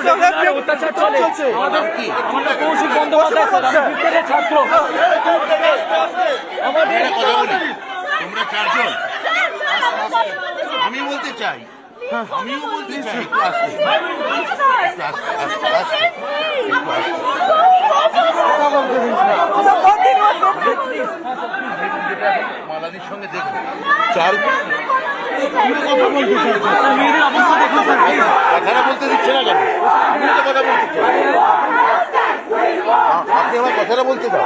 অত্যাচার চলে। আমাদের কি? আমাদের কৌশিক বন্দ্যোপাধ্যায় আমি ছাত্র। আমাদের একটা কথা বলি। তোমরা চারজন। আমি বলতে চাই। আমিও বলতে চাই। আসতে মালাদির সঙ্গে দেখো চার কথাটা বলতে দিচ্ছে না কেন? আমি তো কথা বলতে আপনি আমার কথাটা বলতে দাও।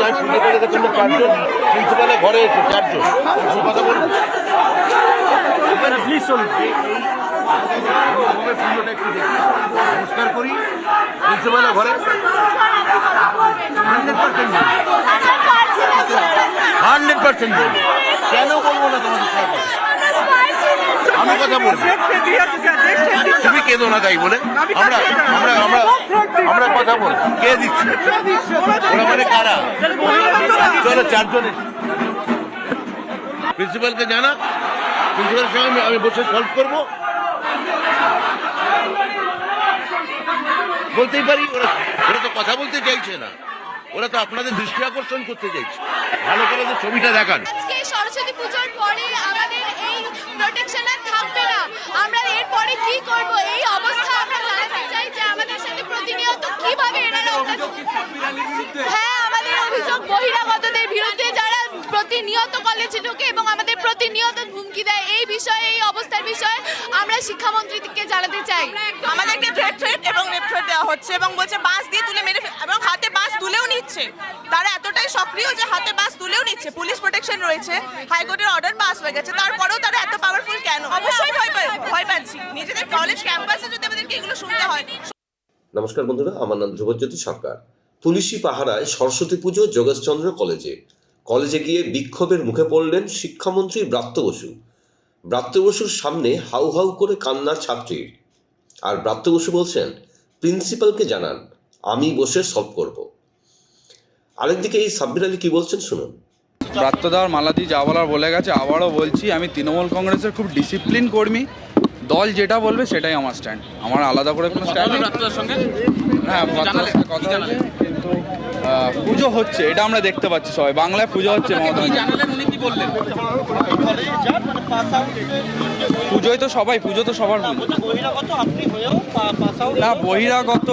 চাই পুজো করে না চারজন প্রিন্সিপালের ঘরে এসে চারজন। কথা বলুন। প্লিজ চলুন। নমস্কার করি। প্রিন্সিপালের ঘরে। Hundred percent. Hundred percent. কেন বলব না আমি কথা তুমি না তাই বলে? আমরা আমরা আমরা আমরা কথা বল কে দিচ্ছে? ওরা মানে কারা? চলো চারজনে। প্রিন্সিপালকে জানা প্রিন্সিপালের সঙ্গে আমি- বসে সলভ করব। বলতেই পারি, ওরা ওরা তো কথা বলতে চাইছে না। ওরা তো আপনাদের দৃষ্টি আকর্ষণ করতে চাইছে। ভালো করে ছবিটা দেখান। সরস্বতী পুজোর পরে আমাদের এই প্রোটেকশন আর থাকবে না। আমরা এরপরে কি করব? এই অবস্থা আমরা জানাতে চাই যে আমাদের সাথে প্রতিনিয়ত কীভাবে এনারা হ্যাঁ আমাদের অভিযোগ বহিরাগতদের বিরুদ্ধে যারা প্রতিনিয়ত কলেজে ঢোকে এবং আমাদের প্রতিনিয়ত হুমকি দেয় এই বিষয়ে এই অবস্থার বিষয়ে আমরা শিক্ষামন্ত্রীকে জানাতে চাই। আমাদেরকে থ্রেট থ্রেট এবং রেপ থ্রেট দেওয়া হচ্ছে এবং বলছে বাস দিয়ে তুলে মেরে এবং হাতে বাস তুলেও নিচ্ছে। তারা সক্রিয় যে হাতে বাস তুলেও নিচ্ছে পুলিশ প্রোটেকশন রয়েছে হাইকোর্টের অর্ডার পাস হয়ে গেছে, তারপরেও তারা এত পাওয়ারফুল কেন? অবশ্যই ভয় ভয় পাচ্ছি। নিজেদের কলেজ ক্যাম্পাসে যদি আমাদেরকে এগুলো শুনতে হয়, নমস্কার বন্ধুরা, আমার নাম ধ্রুবজ্যোতি সরকার। পুলিশি পাহারায় সরস্বতী পুজো যোগেশচন্দ্র কলেজে। কলেজে গিয়ে বিক্ষোভের মুখে পড়লেন শিক্ষামন্ত্রী ব্রাত্য বসু। ব্রাত্য বসুর সামনে হাউ হাউ করে কান্না ছাত্রীর আর ব্রাত্য বসু বলছেন, প্রিন্সিপালকে জানান, আমি বসে সলভ করব। আরেকদিকে এই সাব্বির আলী কি বলছেন শুনুন। প্রাত্যদার মালাদি যা বলার বলে গেছে আবারও বলছি আমি তৃণমূল কংগ্রেসের খুব ডিসিপ্লিন কর্মী। দল যেটা বলবে সেটাই আমার স্ট্যান্ড আমার আলাদা করে কোনো স্ট্যান্ড সঙ্গে? হ্যাঁ কথা কিন্তু পুজো হচ্ছে এটা আমরা দেখতে পাচ্ছি সবাই। বাংলায় পুজো হচ্ছে পুজোয় তো সবাই পুজো তো সবার না বহিরাগত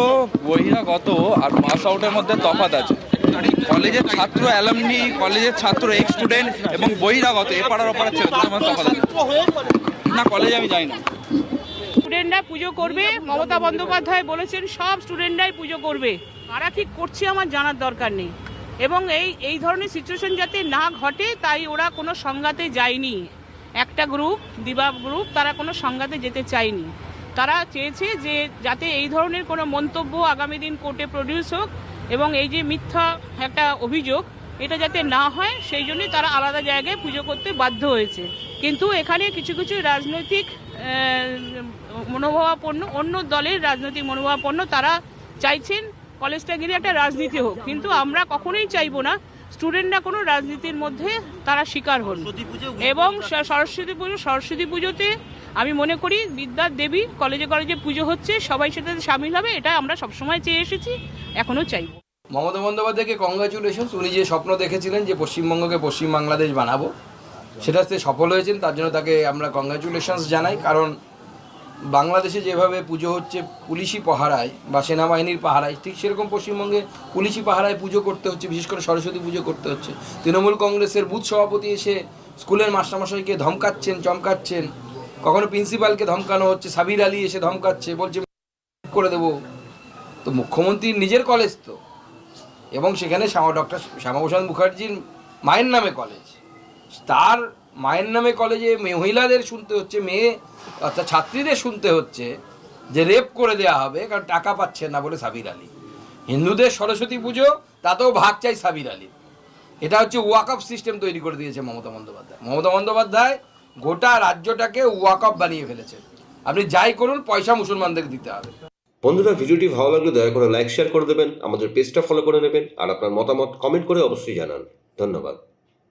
বহিরাগত আর পাস আউটের মধ্যে তফাৎ আছে। কলেজের ছাত্র অ্যালামনি কলেজের ছাত্র এক্স স্টুডেন্ট এবং বহিরাগত এপাড়ার ওপাড়ার ছেলে তফাৎ না, কলেজে আমি যাই না। স্টুডেন্টরা পুজো করবে, মমতা বন্দ্যোপাধ্যায় বলেছেন, সব স্টুডেন্টরাই পুজো করবে। কারা ঠিক করছে আমার জানার দরকার নেই। এবং এই এই ধরনের সিচুয়েশন যাতে না ঘটে, তাই ওরা কোনো সংঘাতে যায়নি। একটা গ্রুপ দিবা গ্রুপ তারা কোনো সংঘাতে যেতে চায়নি। তারা চেয়েছে যে, যাতে এই ধরনের কোনো মন্তব্য আগামী দিন কোর্টে প্রডিউস হোক এবং এই যে মিথ্যা একটা অভিযোগ, এটা যাতে না হয়, সেই জন্যই তারা আলাদা জায়গায় পুজো করতে বাধ্য হয়েছে। কিন্তু এখানে কিছু কিছু রাজনৈতিক মনোভাবাপন্ন, অন্য দলের রাজনৈতিক মনোভাবাপন্ন তারা চাইছেন কলেজটা গিয়ে একটা রাজনীতি হোক। কিন্তু আমরা কখনোই চাইব না স্টুডেন্টরা কোনো রাজনীতির মধ্যে তারা শিকার হন। এবং সরস্বতী পুজো সরস্বতী পুজোতে আমি মনে করি বিদ্যার দেবী কলেজে কলেজে পুজো হচ্ছে সবাই সেটাতে সামিল হবে এটা আমরা সবসময় চেয়ে এসেছি এখনও চাইব। মমতা বন্দ্যোপাধ্যায়কে কংগ্রাচুলেশনস উনি যে স্বপ্ন দেখেছিলেন যে পশ্চিমবঙ্গকে পশ্চিম বাংলাদেশ বানাবো সেটাতে সফল হয়েছেন তার জন্য তাকে আমরা কংগ্রাচুলেশনস জানাই কারণ বাংলাদেশে যেভাবে পুজো হচ্ছে পুলিশি পাহারায় বা সেনাবাহিনীর পাহারায়, ঠিক সেরকম পশ্চিমবঙ্গে পুলিশি পাহারায় পুজো করতে হচ্ছে, বিশেষ করে সরস্বতী পুজো করতে হচ্ছে। তৃণমূল কংগ্রেসের বুথ সভাপতি এসে স্কুলের মাস্টারমশাইকে ধমকাচ্ছেন, চমকাচ্ছেন। কখনো প্রিন্সিপালকে ধমকানো হচ্ছে, সাবির আলী এসে ধমকাচ্ছে, বলছে করে দেবো। তো মুখ্যমন্ত্রীর নিজের কলেজ তো। এবং সেখানে শ্যামা, ডক্টর শ্যামাপ্রসাদ মুখার্জির মায়ের নামে কলেজ। তার মায়ের নামে কলেজে মহিলাদের শুনতে হচ্ছে, মেয়ে, অর্থাৎ ছাত্রীদের শুনতে হচ্ছে যে রেপ করে দেওয়া হবে, কারণ টাকা পাচ্ছে না বলে সাবির আলী। হিন্দুদের সরস্বতী পুজো, তাতেও ভাগ চাই সাবির আলী। এটা হচ্ছে ওয়াকআপ সিস্টেম তৈরি করে দিয়েছে মমতা বন্দ্যোপাধ্যায়। মমতা বন্দ্যোপাধ্যায় গোটা রাজ্যটাকে ওয়াকআপ বানিয়ে ফেলেছেন আপনি যাই করুন, পয়সা মুসলমানদেরকে দিতে হবে। বন্ধুরা, ভিডিওটি ভালো লাগলে দয়া করে লাইক শেয়ার করে দেবেন, আমাদের পেজটা ফলো করে নেবেন, আর আপনার মতামত কমেন্ট করে অবশ্যই জানান। ধন্যবাদ।